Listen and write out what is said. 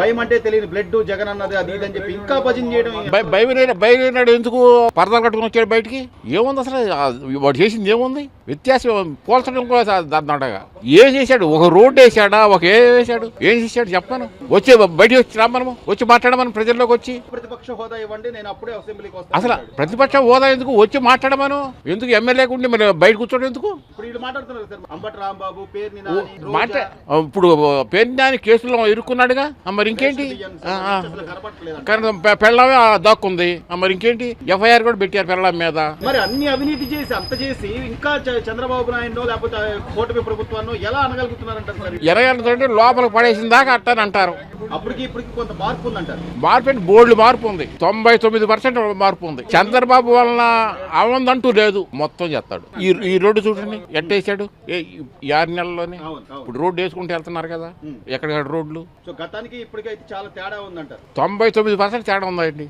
భయం అంటే తెలియని బ్లడ్ జగన్ అన్నది అది అని చెప్పి ఇంకా భజన చేయడం బయట బయట ఎందుకు పరదాలు కట్టుకుని వచ్చాడు బయటికి? ఏముంది అసలు? వాడు చేసింది ఏముంది? వ్యత్యాసం పోల్చడం కూడా దండగా ఏం చేశాడు? ఒక రోడ్డు వేసాడా ఒక ఏ వేసాడు ఏం చేశాడు? చెప్పాను. వచ్చి బయటికి వచ్చి రమ్మను వచ్చి మాట్లాడమని ప్రజల్లోకి వచ్చి. ప్రతిపక్ష హోదా ఇవ్వండి నేను అప్పుడే అసెంబ్లీకి అసలు ప్రతిపక్ష హోదా ఎందుకు? వచ్చి మాట్లాడమను. ఎందుకు ఎమ్మెల్యేకి ఉండి మరి బయట కూర్చోడం ఎందుకు? వీళ్ళు మాట్లాడుతున్నారు సార్. అంబటి రాంబాబు పేరుని ఇప్పుడు పేరుని కేసులో ఇరుక్కున్నాడుగా? మరి ఇంకేంటి? పెళ్ళామే దాక్కుంది. మరి ఇంకేంటి? ఎఫ్ఐఆర్ కూడా పెట్టారు పెళ్ళాం మీద. మరి అన్ని అవినీతి చేసి అంత చేసి ఇంకా చంద్రబాబు నాయుడు లేకపోతే కూటమి ప్రభుత్వాన్ని ఎలా అనగలుగుతున్నారంటారు ఇరవై లోపలికి పడేసిన దాకా అట్టని అంటారు అప్పటికి ఇప్పటికి కొంత మార్పు ఉందంటారు. మార్పు అంటే బోల్డ్ మార్పు ఉంది. తొంభై తొమ్మిది పర్సెంట్ మార్పు ఉంది. చంద్రబాబు వలన అవందంటూ లేదు. మొత్తం చేస్తాడు. ఈ ఈ రోడ్డు చూడండి. ఎట్టేసాడు ఆరు నెలల్లోనే. ఇప్పుడు రోడ్డు వేసుకుంటూ వెళ్తున్నారు కదా. ఎక్కడెక్కడ రోడ్లు? సో గతానికి ఇప్పటికైతే చాలా తేడా ఉందంటారు. తొంభై తొమ్మిది పర్సెంట్ తేడా ఉందండి